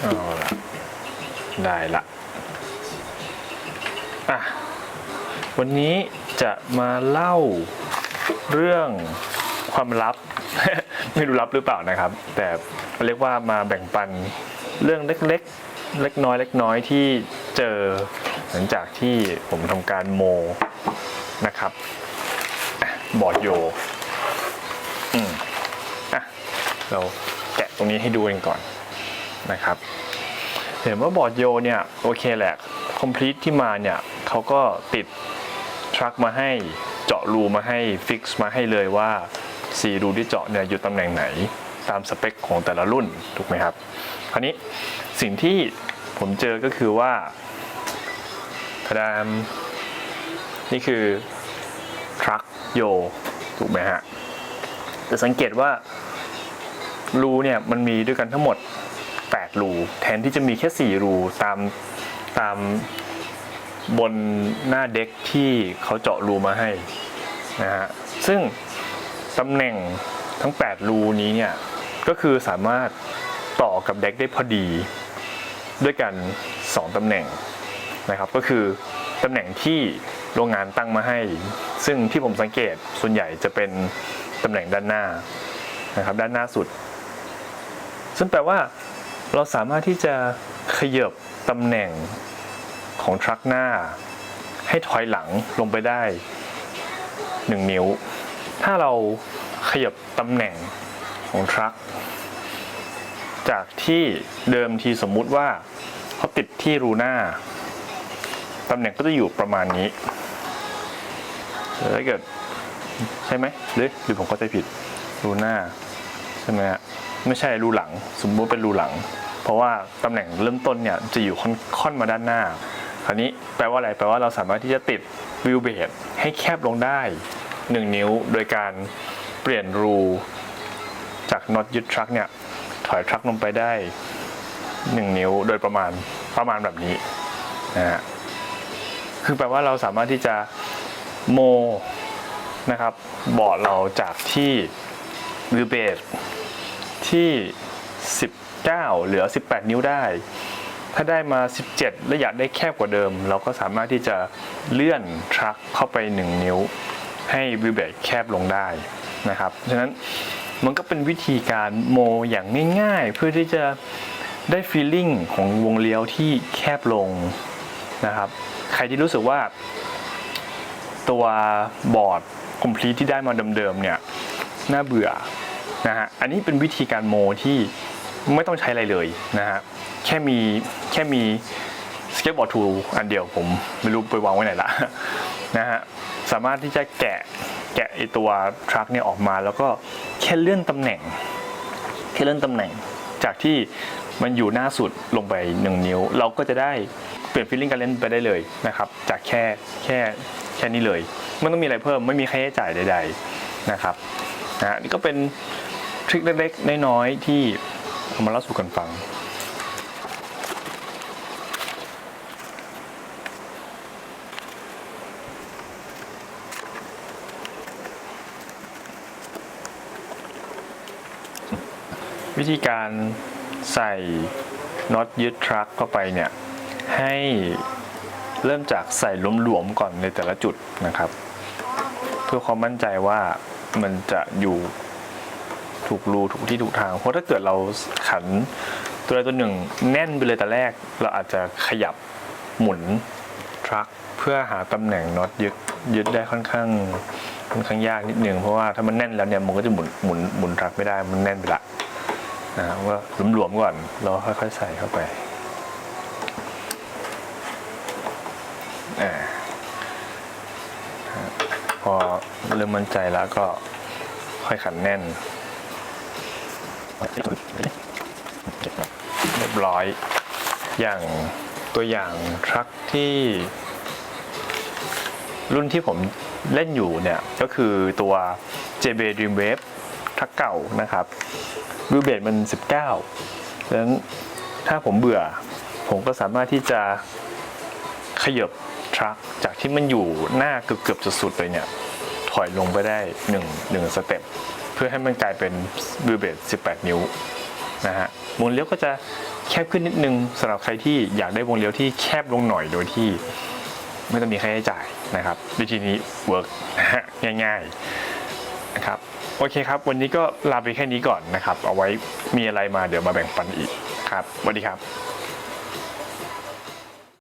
เอาละได้ละอะวันนี้จะมาเล่าเรื่องความลับ ไม่รู้ลับหรือเปล่านะครับ แต่เรียกว่ามาแบ่งปันเรื่องเล็กๆ เล็กน้อยเล็กน้อยที่เจอหลังจากที่ผมทำการโมนะครับ บอร์ดโยอืมอะเราแกะตรงนี้ให้ดูกันก่อน นะครับเห็นว่าบอร์ดโยเนี่ยโอเคแหละ complete ที่มาเนี่ยเขาก็ติดทรัคมาให้เจาะรูมาให้ฟิกซ์มาให้เลยว่าสีรูที่เจาะเนี่ยอยู่ตำแหน่งไหนตามสเปคของแต่ละรุ่นถูกไหมครับ คราวนี้สิ่งที่ผมเจอก็คือว่าพดามนี่คือทรัคโยถูกไหมฮะจะสังเกตว่ารูเนี่ยมันมีด้วยกันทั้งหมด 8 รู แทนที่จะมีแค่ 4 รูตามตามบนหน้าเด็กที่เขาเจาะรูมาให้นะฮะซึ่งตำแหน่งทั้ง 8 รูนี้เนี่ยก็คือสามารถต่อกับเด็กได้พอดีด้วยกัน 2ตำแหน่งนะครับก็คือตำแหน่งที่โรงงานตั้งมาให้ ซึ่งที่ผมสังเกตส่วนใหญ่จะเป็นตำแหน่งด้านหน้านะครับด้านหน้าสุด ซึ่งแปลว่า เราสามารถที่จะขยับตำแหน่งของทรัคหน้า ให้ถอยหลังลงไปได้ 1 นิ้ว ถ้าเราขยับตำแหน่งของทรัคจากที่เดิมทีสมมุติว่าเขาติดที่รูหน้าตำแหน่งก็จะอยู่ประมาณนี้ถ้าเกิดใช่ไหมหรือหรือผมเข้าใจผิดรูหน้าใช่ไหมฮะไม่ใช่รูหลัง สมมติเป็นรูหลัง เพราะว่าตำแหน่งเริ่มต้นเนี่ยจะอยู่ค่อนอนมาด้านหน้า คราวนี้แปลว่าอะไรแปลว่าเราสามารถที่จะติดวิวเบดให้แคบลงได้ 1 นิ้ว โดยการเปลี่ยนรูจากน็อตยึดทรัคเนี่ยถอยทรัคลงไปได้ 1 นิ้วโดยประมาณประมาณแบบนี้นะฮะคือแปลว่าเราสามารถที่จะโมนะครับบอร์ดเราจากที่วิวเบดที่ 19เหลือ 18 นิ้วได้ ถ้าได้มา 17 และอยากได้แคบกว่าเดิม เราก็สามารถที่จะเลื่อนทรัคเข้าไป 1 นิ้ว ให้วิวเบรแคบลงได้นะครับฉะนั้นมันก็เป็นวิธีการโมอย่างง่ายๆ เพื่อที่จะได้ฟีลลิ่งของวงเลี้ยวที่แคบลงนะครับ ใครที่รู้สึกว่า ตัวบอร์ด complete ที่ได้มาเดิมๆเนี่ย น่าเบื่อนะฮะ อันนี้เป็นวิธีการโมที่ ไม่ต้องใช้อะไรเลยนะฮะแค่มีแค่มีสเก็ตบอร์ดทูอันเดียวผมไม่รู้ไปวางไว้ไหนละนะฮะสามารถที่จะแกะแกะไอตัวทรัคเนี่ยออกมาแล้วก็แค่เลื่อนตำแหน่ง แค่เลื่อนตำแหน่ง จากที่มันอยู่หน้าสุดลงไป 1 นิ้ว เราก็จะได้เปลี่ยนฟีลลิ่งการเล่นไปได้เลยนะครับ จากแค่แค่แค่นี้เลยไม่ต้องมีอะไรเพิ่มไม่มีค่าใช้จ่ายใด ๆนะครับนะฮะนี่ก็เป็นทริคเล็กๆน้อยๆที่ เอามาเล่าสู่กันฟัง วิธีการใส่น็อตยึดทรัคเข้าไปเนี่ย ให้เริ่มจากใส่หลวมๆก่อนในแต่ละจุดนะครับ เพื่อความมั่นใจว่ามันจะอยู่ ถูกรูถูกที่ถูกทาง เพราะถ้าเกิดเราขันตัวใดตัวหนึ่งแน่นไปเลยแต่แรก เราอาจจะขยับหมุนทรัคเพื่อหาตำแหน่งน็อตยึดยึดได้ค่อนข้างค่อนข้างยากนิดนึงเพราะว่าถ้ามันแน่นแล้วเนี่ยมันก็จะหมุนหมุนหมุนทรัคไม่ได้มันแน่นไปละนะว่าหลวมๆก่อนแล้วค่อยๆใส่เข้าไปอาพอเริ่มมั่นใจแล้วก็ค่อยขันแน่น เรียบร้อย อย่างตัวอย่างทรัคที่รุ่นที่ผมเล่นอยู่เนี่ย ก็คือตัว JB Dreamwave ทรัคเก่านะครับวิวเบดมัน 19ดังนั้นถ้าผมเบื่อ ผมก็สามารถที่จะขยบทรัคจากที่มันอยู่หน้าเกือบๆสุดเลยเนี่ย ถอยลงไปได้1 1สเต็ป เพื่อให้มันกลายเป็นวิวเบด18 นิ้วนะฮะหมุนเลี้ยวก็จะแคบขึ้นนิดนึงสำหรับใครที่อยากได้วงเลี้ยวที่แคบลงหน่อยโดยที่ไม่ต้องมีค่าใช้จ่ายนะครับ วิธีนี้เวิร์กนะฮะง่ายๆนะครับโอเคครับ วันนี้ก็ลาไปแค่นี้ก่อนนะครับ เอาไว้มีอะไรมาเดี๋ยวมาแบ่งปันอีกครับสวัสดีครับ